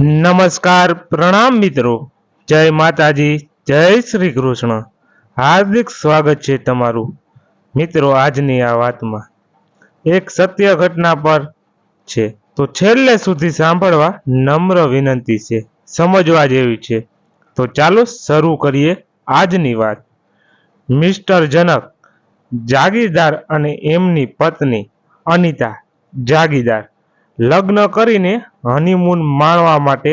નમસ્કાર, પ્રણામ મિત્રો. જય માતાજી, જય શ્રી કૃષ્ણ. હાર્દિક સ્વાગત છે તમારું. મિત્રો, આજની આ વાતમાં એક સત્ય ઘટના પર છે. તો છેલ્લે સુધી સાંભળવા નમ્ર વિનંતી છે, સમજવા જેવી છે. તો ચાલો શરૂ કરીએ આજની વાત. મિસ્ટર જનક, જાગીરદાર અને એમની પત્ની અનિતા જાગીરદાર. લગ્ન કરીને હનીમૂન માણવા માટે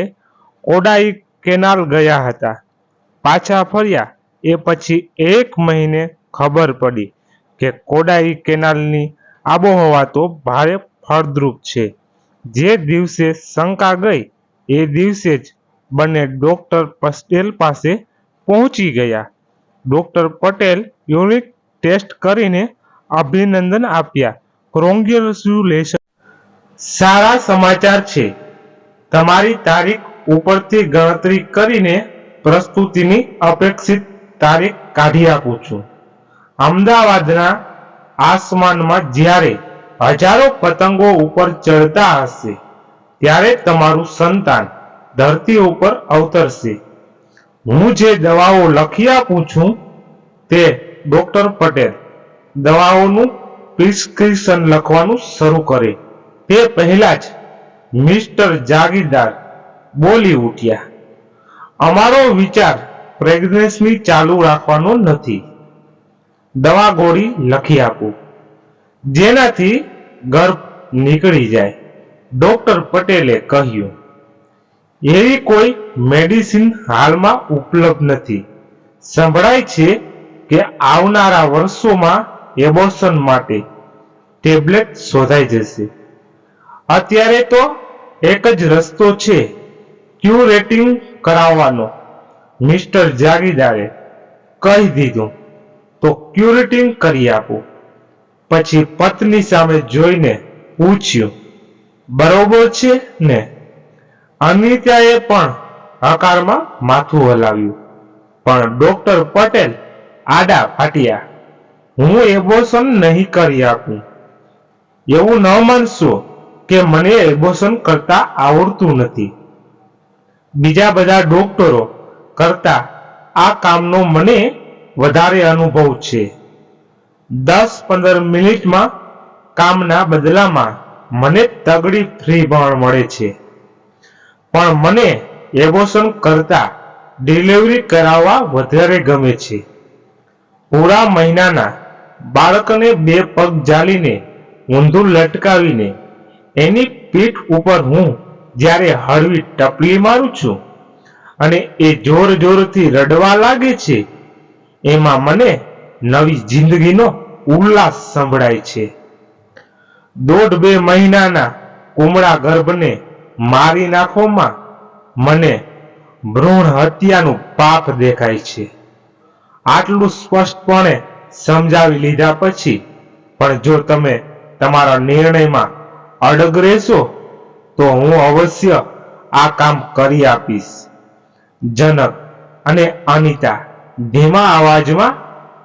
કોડાઈ કેનાલ ગયા હતા. પાછા ફર્યા. એ પછી એક મહિને ખબર પડી કે કોડાઈ કેનાલની આબોહવા તો ભારે ફળદ્રુપ છે. જે દિવસે શંકા ગઈ, એ દિવસે જ બંને ડોક્ટર પટેલ પાસે પહોંચી ગયા. ડોક્ટર પટેલ યુનિક ટેસ્ટ કરીને અભિનંદન આપ્યા. કોંગ્રેચ્યુલેશન સારા સમાચાર છે. તમારી તારીખ ઉપરથી ગણતરી કરીને પ્રસ્તુતિની અપેક્ષિત તારીખ કાઢી આપું છું. અમદાવાદના આસમાનમાં જ્યારે હજારો પતંગો ઉપર ચડતા હશે, ત્યારે તમારું સંતાન ધરતી ઉપર અવતરશે. હું જે દવાઓ લખી આપું છું, તે ડોક્ટર પટેલ દવાઓનું પ્રિસ્ક્રિપ્શન લખવાનું શરૂ કરે. તે પહેલા જ મિસ્ટર જાગીરદાર બોલી ઉઠ્યા. અમારો વિચાર પ્રેગ્નન્સી ચાલુ રાખવાનો નથી. દવા ગોળી લખી આપો. જેનાથી ગર્ભ નીકળી જાય. ડોક્ટર પટેલે કહ્યું, એવી કોઈ મેડિસિન હાલમાં ઉપલબ્ધ નથી. સંભળાય છે કે આવનારા વર્ષોમાં એબોર્શન માટે ટેબ્લેટ શોધાઈ જશે. અત્યારે તો એક જ રસ્તો છે ક્યુ રેટિંગ કરાવવાનો. મિસ્ટર જાગીદારે કહી દીધું, તો ક્યુ રેટિંગ કરી આપું. પછી પત્ની સામે જોઈને પૂછ્યું, બરોબર છે ને? અનિતાએ પણ હકારમાં માથું હલાવ્યું. પણ ડોક્ટર પટેલ, આડા ફાટ્યા. હું એબોશન નહીં કરી આપું. એવું ન માનશો. કે મને એબોશન કરતા આવડતું નથી. બીજા બધા ડોક્ટરો કરતા આ કામનો મને વધારે અનુભવ છે. દસ પંદર મિનિટમાં કામના બદલામાં મને તગડી ફ્રી પણ મળે છે. પણ મને એબોશન કરતા ડિલિવરી કરાવવા વધારે ગમે છે. પૂરા મહિનાના બાળકને બે પગ જાલીને ઊંધું લટકાવીને એની પીઠ ઉપર હું જ્યારે હળવી ટપલી મારું છું અને એ જોર જોરથી રડવા લાગે છે, એમાં મને નવી જિંદગીનો ઉલ્લાસ સંભળાય છે. દોઢ બે મહિનાના કુમળા ગર્ભને મારી નાખોમાં મને ભ્રૂણ હત્યાનું પાપ દેખાય છે. આટલું સ્પષ્ટપણે સમજાવી લીધા પછી, પણ જો તમે તમારા નિર્ણયમાં અડગ રહેશો તો હું અવશ્ય આ કામ કરી આપીશ. જનક અને અનિતા ધીમા અવાજમાં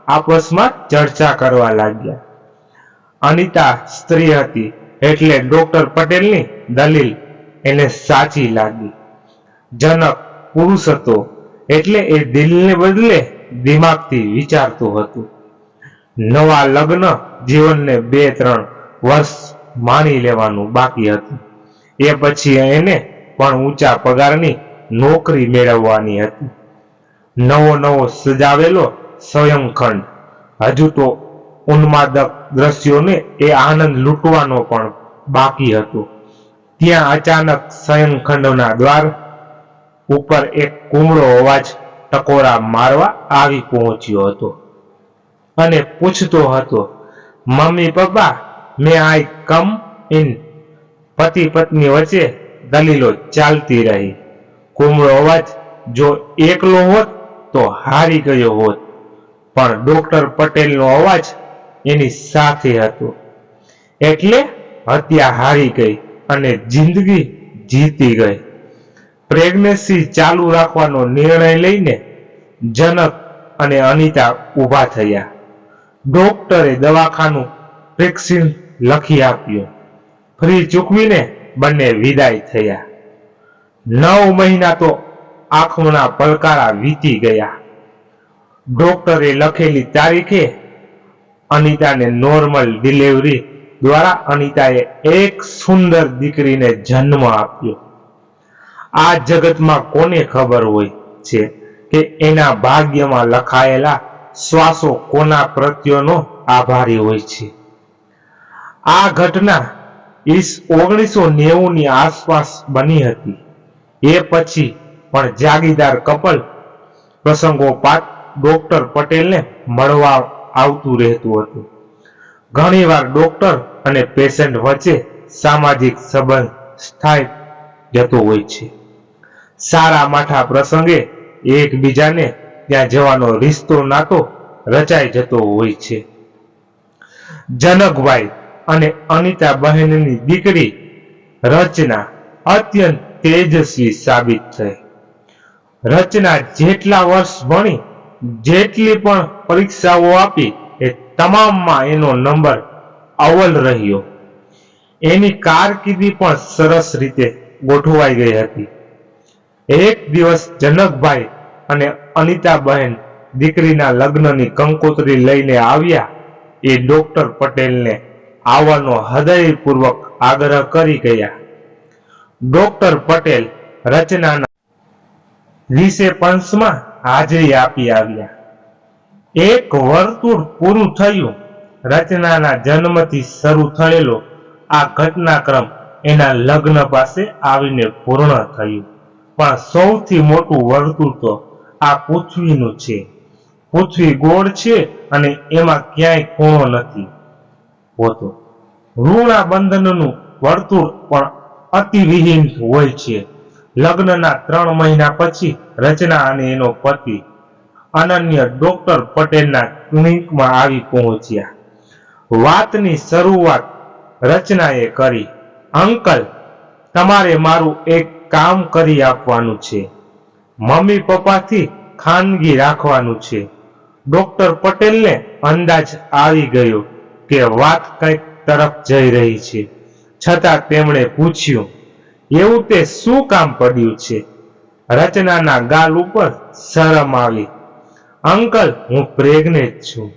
આપસમાં ચર્ચા કરવા લાગ્યા. અનિતા સ્ત્રી હતી એટલે ડોક્ટર પટેલની દલીલ એને સાચી લાગી. જનક પુરુષ હતો એટલે એ દિલને બદલે દિમાગથી વિચારતું હતું. નવા લગ્ન જીવનને બે ત્રણ વર્ષ માણી લેવાનું બાકી હતું. એ પછી એને પણ ઊંચા પગારની નોકરી મેળવવાની હતી. નવો નવો સજાવેલો સ્વયંખંડ. હજુ તો ઉન્માદક દ્રશ્યોને એ આનંદ લૂંટવાનો પણ બાકી હતો. ત્યાં અચાનક સ્વયંખંડના દ્વાર ઉપર એક કુમળો અવાજ ટકોરા મારવા આવી પહોંચ્યો હતો. અને પૂછતો હતો, mummy papa May I come in પતિ પત્ની વચ્ચે દલીલો ચાલતી રહી. કુમળો અવાજ, જો એકલો હોત તો હારી ગયો હોત. પણ ડોક્ટર પટેલનો અવાજ એની સાથે હતો. એટલે હત્યા હારી ગઈ અને જિંદગી જીતી ગઈ. પ્રેગ્નન્સી ચાલુ રાખવાનો નિર્ણય લઈને જનક અને અનિતા ઊભા થયા. ડોક્ટરે દવાખાનું પ્રેક્સિન લખી આપ્યું. ફ્રી ચૂકવીને બંને વિદાય થયા. નવ મહિના તો આંખોના પલકારા વીતી ગયા. ડોક્ટરે લખેલી તારીખે અનિતાને નોર્મલ ડિલિવરી દ્વારા અનિતાએ એક સુંદર દીકરીને જન્મ આપ્યો. આ જગતમાં કોને ખબર હોય છે કે એના ભાગ્યમાં લખાયેલા શ્વાસો કોના પ્રત્યેનો આભારી હોય છે? આ ઘટના ઈસ ઓગણીસો નેવું ની આસપાસ બની હતી. એ પછી પણ જાગીદાર કપલ પ્રસંગોપાત ડોક્ટર પટેલને મળવા આવતું રહેતું હતું. ઘણીવાર ડોક્ટર અને પેશન્ટ વચ્ચે સામાજિક સંબંધ સ્થાય જતો હોય છે. સારા માઠા પ્રસંગે એકબીજાને ત્યાં જવાનો રિશ્તો નાતો રચાઈ જતો હોય છે. જનકભાઈ અને અનિતા બહેનની દીકરી રચના અત્યંત તેજસ્વી સાબિત થઈ. રચના જેટલા વર્ષ ભણી, જેટલી પણ પરીક્ષાઓ આપી, એ તમામમાં એનો નંબર અવ્વલ રહ્યો. એની કારકિર્દી પણ સરસ રીતે ગોઠવાઈ ગઈ હતી. એક દિવસ જનકભાઈ અને અનિતાબહેન દીકરીના લગ્નની કંકોત્રી લઈને આવ્યા, એ ડોક્ટર પટેલને આવવાનો હૃદયપૂર્વક આગ્રહ કરી ગયા. ડોક્ટર પટેલ રચનાના વિશે પંચમાં હાજરી આપી આવ્યા. એક વર્તુળ પૂરું થયું. રચનાના જન્મથી શરૂ થયેલો આ ઘટનાક્રમ એના લગ્ન પાસે આવીને પૂર્ણ થયું. પણ સૌથી મોટું વર્તુળ તો આ પૃથ્વીનું છે. પૃથ્વી ગોળ છે અને એમાં ક્યાંય ખૂણો નથી. હોતો. ઋણા બંધનનું વર્તુળ પણ અતિવિહીન હોય છે. લગ્નના ત્રણ મહિના પછી રચના અને એનો પતિ અનન્ય ડોક્ટર પટેલના ક્લિનિકમાં આવી પહોંચ્યા. વાતની શરૂઆત રચનાએ કરી. અંકલ, તમારે મારું એક કામ કરી આપવાનું છે. મમ્મી પપ્પાથી ખાનગી રાખવાનું છે. ડોક્ટર પટેલને અંદાજ આવી ગયો. કે વાત કંઈક તરફ જઈ રહી છે. છતાં તેમણે પૂછ્યું, એવું તે શું કામ પડ્યું છે? રચનાના ગાલ ઉપર શરમ આવી. અંકલ, હું પ્રેગ્નેન્ટ છું.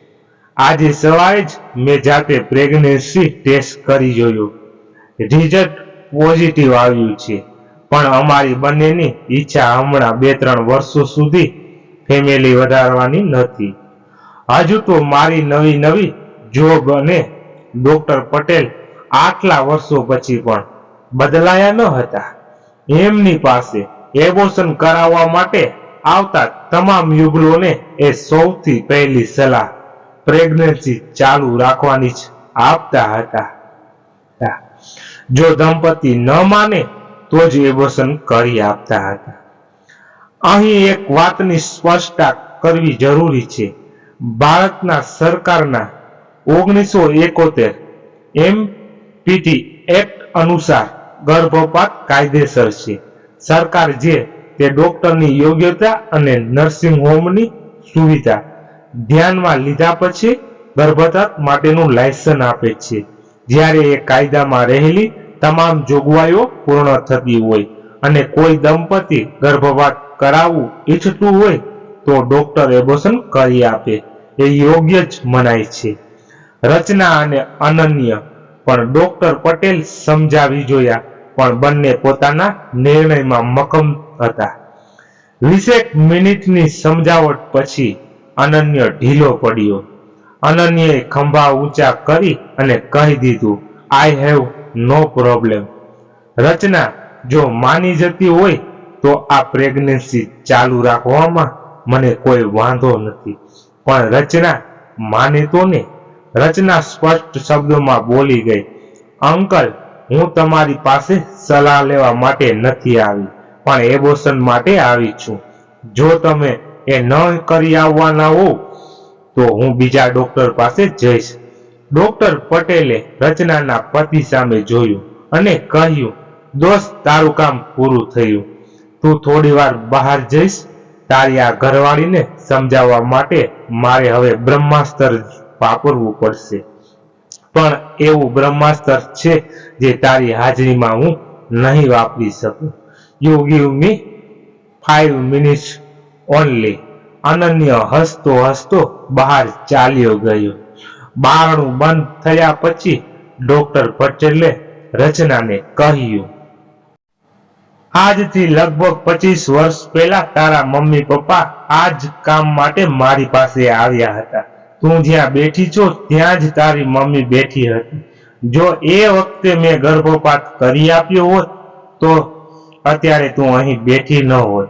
આજે સવારે જ મેં જાતે પ્રેગ્નન્સી ટેસ્ટ કરી જોયું. રિઝલ્ટ પોઝિટિવ આવ્યું છે. પણ અમારી બંનેની ઈચ્છા હમણાં બે ત્રણ વર્ષો સુધી ફેમિલી વધારવાની નથી. હજુ તો મારી નવી નવી જોબ અને ડોક્ટર પટેલ આટલા વર્ષો પછી પણ બદલાયા ન હતા. એમની પાસે એબોશન કરાવવા માટે આવતા તમામ યુગલોને એ સૌથી પહેલી સલાહ પ્રેગ્નન્સી ચાલુ રાખવાની જ આપતા હતા. જો દંપતી ન માને તો જ એબોશન કરી આપતા હતા. અહીં એક વાતની સ્પષ્ટતા કરવી જરૂરી છે. ભારતના સરકારના ઓગણીસો એકોતેર એમપીટી એક્ટ અનુસાર ગર્ભપાત કાયદેસર છે. સરકાર જે તે ડોક્ટરની યોગ્યતા અને નર્સિંગ હોમની સુવિધા ધ્યાનમાં લીધા પછી ગર્ભપાત માટેનું લાયસન્સ આપે છે. જ્યારે એ કાયદામાં રહેલી તમામ જોગવાઈઓ પૂર્ણ થતી હોય અને કોઈ દંપતી ગર્ભપાત કરાવવું ઈચ્છતું હોય તો ડોક્ટર એબોશન કરી આપે. એ યોગ્ય જ મનાય છે. રચના અને અનન્ય. પણ ડોક્ટર પટેલ સમજાવી જોયા, પણ બંને પોતાના નિર્ણયમાં મક્કમ હતા. વીસેક મિનિટની સમજાવટ પછી અનન્ય ઢીલો પડ્યો. અનન્યએ ખંભા ઊંચા કરી અને કહી દીધું આઈ હેવ નો પ્રોબ્લેમ રચના જો માની જતી હોય, તો આ પ્રેગ્નન્સી ચાલુ રાખવામાં મને કોઈ વાંધો નથી. પણ રચના માને તો ને રચના સ્પષ્ટ શબ્દોમાં બોલી ગઈ, અંકલ, હું તમારી પાસે સલાહ લેવા માટે નથી આવી, પણ એબોશન માટે આવી છું. જો તમે એ ન કરી આવવાના હો તો હું બીજા ડોક્ટર પાસે જઈશ. ડોક્ટર પટેલે રચનાના પતિ સામે જોયું અને કહ્યું, દોસ્ત, તારું કામ પૂરું થયું. તું થોડી વાર બહાર જઈશ. તારી આ ઘરવાળીને સમજાવવા માટે મારે હવે બ્રહ્માસ્ત્ર વાપરવું પડશે. પણ એવું બ્રહ્માસ્ત્ર છે જે તારી હાજરીમાં હું નહીં વાપરી શકું. You give me five minutes only Ananya હસતો હસતો બહાર ચાલ્યો ગયો. બારણું બંધ થયા પછી ડોક્ટર પટેલે રચનાને કહ્યું, આજથી લગભગ પચીસ વર્ષ પહેલા તારા મમ્મી પપ્પા આ જ કામ માટે મારી પાસે આવ્યા હતા. તું જ્યાં બેઠી છો, ત્યાં જ તારી મમ્મી બેઠી હતી. જો એ વખતે મેં ગર્ભપાત કરી આપ્યો હોત, તો અત્યારે તું અહીં બેઠી ન હોત.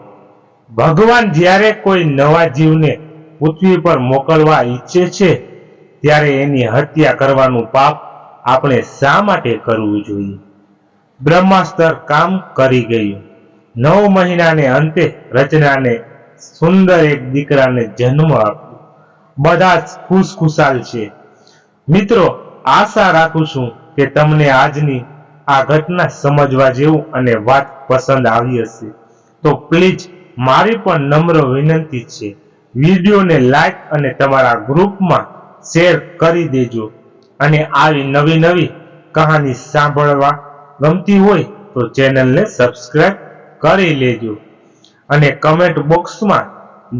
ભગવાન જ્યારે કોઈ નવા જીવને પૃથ્વી પર મોકલવા ઈચ્છે છે, ત્યારે એની હત્યા કરવાનું પાપ આપણે શા માટે કરવું જોઈએ? બ્રહ્માસ્ત્ર કામ કરી ગયું. નવ મહિનાને અંતે રચનાને સુંદર એક દીકરાને જન્મ આપ્યો. બધા જ ખુશખુશાલ છે. મિત્રો, આશા રાખું છું કે તમને આજની આ ઘટના સમજવા જેવું અને વાત પસંદ આવી હશે. તો પ્લીઝ મારી પણ નમ્ર વિનંતી છે, વિડીયોને લાઈક અને તમારા ગ્રુપમાં શેર કરી દેજો અને આવી નવી નવી કહાની સાંભળવા ગમતી હોય તો ચેનલને સબસ્ક્રાઈબ કરી લેજો. અને કમેન્ટ બોક્સમાં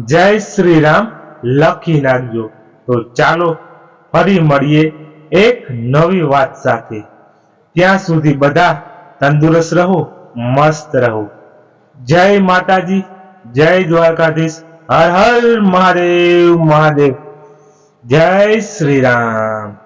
જય શ્રી રામ લખી નાખજો તો ચાલો ફરી મળીએ એક નવી વાત સાથે. ત્યાં સુધી બધા તંદુરસ્ત રહો, મસ્ત રહો. જય માતાજી, જય દ્વારકાધીશ, હર હર મહાદેવ મહાદેવ. જય શ્રી રામ.